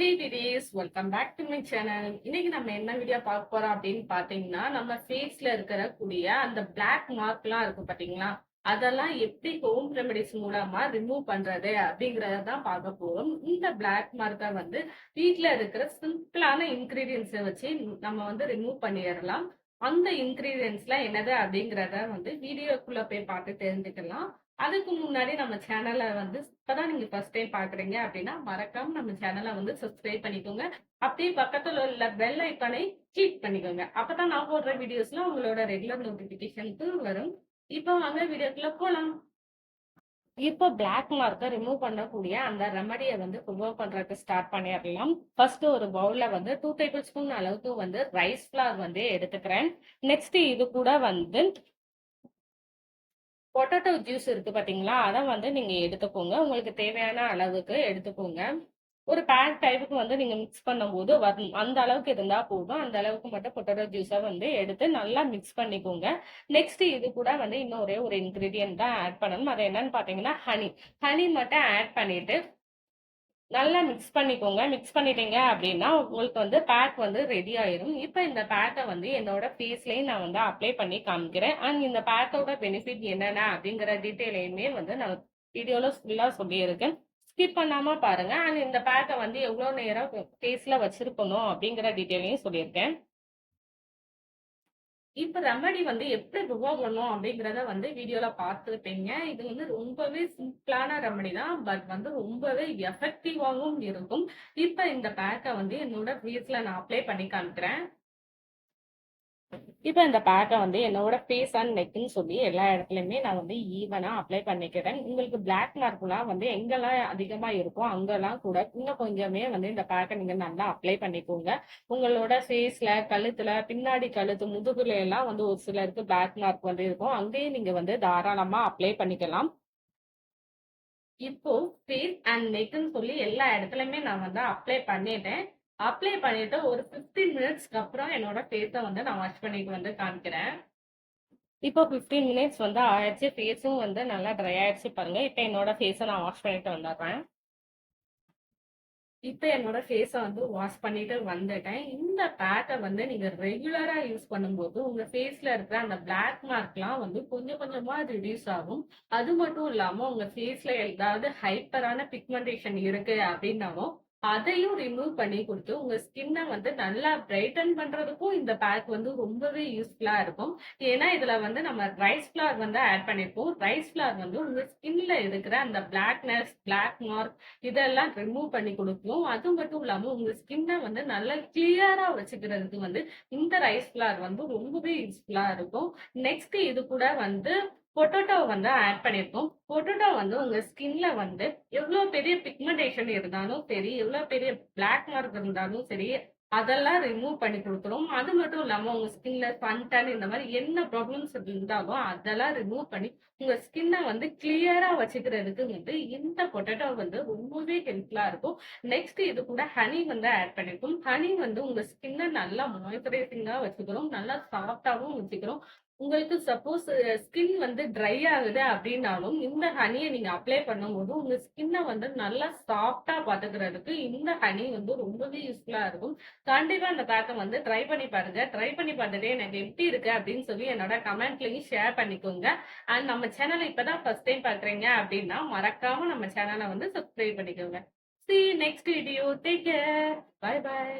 Hey டிடிஸ் welcome back to my channel இன்னைக்கு நம்ம என்ன வீடியோ பார்க்க போறோம் அப்படின்னு பாத்தீங்கன்னா நம்ம ஃபேஸ்ல இருக்கிற கூடிய அந்த பிளாக் மார்க்லாம் இருக்கும் பாத்தீங்களா அதெல்லாம் எப்படி ஹோம் ரெமெடிஸ் மூலமா ரிமூவ் பண்றது அப்படிங்கறத தான் பார்க்க போறோம். இந்த பிளாக் மார்க்கை வந்து வீட்டில் இருக்கிற சிம்பிளான இன்கிரீடியன்ஸை வச்சு நம்ம வந்து ரிமூவ் பண்ணிடலாம். அந்த இன்கிரீடியன்ஸ்லாம் என்னது அப்படிங்கறத வந்து வீடியோக்குள்ள போய் பார்த்து தெரிஞ்சுக்கலாம். அதுக்கு முன்னாடி நம்ம சேனலை வந்து இப்பதான் நீங்க ஃபர்ஸ்ட் டைம் பாக்குறீங்க அப்படின்னா மறக்காம நம்ம சேனலை வந்து சப்ஸ்கிரைப் பண்ணிக்கோங்க. அப்படியே பக்கத்துல உள்ள பெல் ஐக்கானை கிளிக் பண்ணிக்கோங்க. அப்பதான் நான் போடுற வீடியோஸ்ல உங்களோட ரெகுலர் நோட்டிபிகேஷனுக்கு வரும். இப்போ வாங்க வீடியோக்குள்ள போலாம். இப்போ பிளாக் மார்க்கை ரிமூவ் பண்ணக்கூடிய அந்த ரெமடியை வந்து ரிமூவ் பண்றதுக்கு ஸ்டார்ட் பண்ணிடலாம். ஃபர்ஸ்ட் ஒரு பவுல்ல வந்து டூ டேபிள் ஸ்பூன் அளவுக்கு வந்து ரைஸ் ஃபிளார் வந்து எடுத்துக்கிறேன். நெக்ஸ்ட் இது கூட வந்து பொட்டேட்டோ ஜூஸ் இருக்குது பார்த்தீங்களா அதை வந்து நீங்கள் எடுத்துக்கோங்க. உங்களுக்கு தேவையான அளவுக்கு எடுத்துக்கோங்க. ஒரு பேக் டைப்புக்கு வந்து நீங்கள் மிக்ஸ் பண்ணும்போது வரும் அந்த அளவுக்கு இருந்தால் போதும். அந்த அளவுக்கு மட்டும் பொட்டேட்டோ ஜூஸை வந்து எடுத்து நல்லா மிக்ஸ் பண்ணிக்கோங்க. நெக்ஸ்ட் இது கூட வந்து இன்னும் ஒரே ஒரு இன்க்ரீடியன்ட் தான் ஆட் பண்ணணும். அது என்னன்னு பார்த்தீங்கன்னா ஹனி ஹனி மட்டும் ஆட் பண்ணிட்டு நல்லா மிக்ஸ் பண்ணிக்கோங்க. மிக்ஸ் பண்ணிட்டீங்க அப்படின்னா உங்களுக்கு வந்து பேக் வந்து ரெடி ஆயிரும். இப்போ இந்த பேக்கை வந்து என்னோட ஃபேஸ்லேயும் நான் வந்து அப்ளை பண்ணி காமிக்கிறேன். அண்ட் இந்த பேக்கோட பெனிஃபிட் என்னென்ன அப்படிங்கிற டீட்டெயிலையுமே வந்து நான் வீடியோவில் ஃபுல்லாக சொல்லியிருக்கேன். ஸ்கிப் பண்ணாமல் பாருங்க. அண்ட் இந்த பேக்கை வந்து எவ்வளோ நேரம் ஃபேஸில் வச்சிருக்கணும் அப்படிங்கிற டீட்டெயிலையும் சொல்லியிருக்கேன். இப்ப ரெமடி வந்து எப்படி ரிவால்வ் பண்ணும் அப்படிங்கறத வந்து வீடியோல பார்த்துருப்பீங்க. இது வந்து ரொம்பவே சிம்பிளான ரெமடி தான். பட் வந்து ரொம்பவே எஃபெக்டிவாகவும் இருக்கும். இப்ப இந்த பேக்கை வந்து என்னோட ஃபேஸ்ல நான் அப்ளை பண்ணி காமிக்கிறேன். இப்போ இந்த பேக்கை வந்து என்னோட ஃபேஸ் அண்ட் நெக்குன்னு சொல்லி எல்லா இடத்துலையுமே நான் வந்து ஈவனாக அப்ளை பண்ணிக்கிறேன். உங்களுக்கு பிளாக் மார்க்லாம் வந்து எங்கெல்லாம் அதிகமாக இருக்கோ அங்கெல்லாம் கூட இன்னும் கொஞ்சமே வந்து இந்த பேக்கை நீங்கள் நல்லா அப்ளை பண்ணிக்கோங்க. உங்களோட ஃபேஸில் கழுத்தில் பின்னாடி கழுத்து முதுகுல எல்லாம் வந்து ஒரு சிலருக்கு பிளாக் மார்க் வந்து இருக்கும். அங்கேயும் நீங்கள் வந்து தாராளமாக அப்ளை பண்ணிக்கலாம். இப்போ ஃபேஸ் அண்ட் நெக்குன்னு சொல்லி எல்லா இடத்துலையுமே நான் வந்து அப்ளை பண்ணிட்டேன். அப்ளை பண்ணிட்டு ஒரு ஃபிஃப்டீன் மினிட்ஸ்க்கு அப்புறம் என்னோட ஃபேஸை வந்து நான் வாஷ் பண்ணிட்டு வந்து காமிக்கிறேன். இப்போ ஃபிஃப்டீன் மினிட்ஸ் வந்து ஆயிடுச்சு. ஃபேஸும் வந்து நல்லா ட்ரை ஆயிடுச்சு பாருங்க. இப்போ என்னோட ஃபேஸை நான் வாஷ் பண்ணிட்டு வந்துடுறேன். இப்போ என்னோட ஃபேஸை வந்து வாஷ் பண்ணிட்டு வந்துட்டேன். இந்த பேக்கை வந்து நீங்க ரெகுலரா யூஸ் பண்ணும்போது உங்க ஃபேஸ்ல இருக்கிற அந்த பிளாக் மார்க்லாம் வந்து கொஞ்சம் கொஞ்சமா ரிடியூஸ் ஆகும். அது மட்டும் இல்லாம உங்க ஃபேஸ்ல ஏதாவது ஹைப்பரான பிக்மெண்டேஷன் இருக்கு அப்படின்னாலும் அதையும் ரிமூவ் பண்ணி கொடுத்து உங்க ஸ்கின்னை வந்து நல்லா பிரைட்டன் பண்றதுக்கும் இந்த பேக் வந்து ரொம்பவே யூஸ்ஃபுல்லா இருக்கும். ஏன்னா இதுல வந்து நம்ம ரைஸ் ஃபிளார் வந்து ஆட் பண்ணிருப்போம். ரைஸ் ஃபிளார் வந்து உங்க ஸ்கின்ல இருக்கிற அந்த பிளாக்னஸ் பிளாக் மார்க் இதெல்லாம் ரிமூவ் பண்ணி கொடுக்கும். அது மட்டும் இல்லாம உங்க ஸ்கின்னை வந்து நல்லா கிளியரா வச்சுக்கிறதுக்கு வந்து இந்த ரைஸ் ஃபிளார் வந்து ரொம்பவே யூஸ்ஃபுல்லா இருக்கும். நெக்ஸ்ட் இது கூட வந்து பொட்டோட்டோ வந்து ஆட் பண்ணியிருக்கோம் பொட்டோட்டோ வந்து உங்கள் ஸ்கின்ல வந்து எவ்வளோ பெரிய பிக்மெண்டேஷன் இருந்தாலும் சரி எவ்வளோ பெரிய பிளாக் மார்க் இருந்தாலும் சரி அதெல்லாம் ரிமூவ் பண்ணி கொடுத்துரும். அது மட்டும் இல்லாமல் உங்கள் ஸ்கின்ல சன்டன் இந்த மாதிரி என்ன ப்ராப்ளம்ஸ் இருந்தாலும் அதெல்லாம் ரிமூவ் பண்ணி உங்கள் ஸ்கின்னை வந்து கிளியராக வச்சுக்கிறதுக்கு வந்து இந்த பொட்டேட்டோ வந்து ரொம்பவே ஹெல்ப்ஃபுல்லாக இருக்கும். நெக்ஸ்ட் இது கூட ஹனி வந்து ஆட் பண்ணிருக்கும். ஹனி வந்து உங்கள் ஸ்கின்னை நல்லா மாய்ஸ்சரைசிங்காக வச்சுக்கிறோம். நல்லா சாஃப்டாகவும் வச்சுக்கிறோம். உங்களுக்கு சப்போஸ் ஸ்கின் வந்து ட்ரை ஆகுது அப்படின்னாலும் இந்த ஹனியை நீங்க அப்ளை பண்ணும்போது உங்க ஸ்கின்னை வந்து நல்லா சாஃப்டா பாத்துக்கிறதுக்கு இந்த ஹனி வந்து ரொம்பவே யூஸ்ஃபுல்லா இருக்கும். கண்டிப்பா இந்த பேக்கை வந்து ட்ரை பண்ணி பாருங்க. ட்ரை பண்ணி பார்த்துட்டு எனக்கு எப்படி இருக்கு அப்படின்னு சொல்லி என்னோட கமெண்ட்லயும் ஷேர் பண்ணிக்கோங்க. அண்ட் நம்ம சேனலை இப்பதான் ஃபர்ஸ்ட் டைம் பாக்குறீங்க அப்படின்னா மறக்காம நம்ம சேனலை வந்து சப்ஸ்கிரைப் பண்ணிக்கோங்க. See next video take care bye bye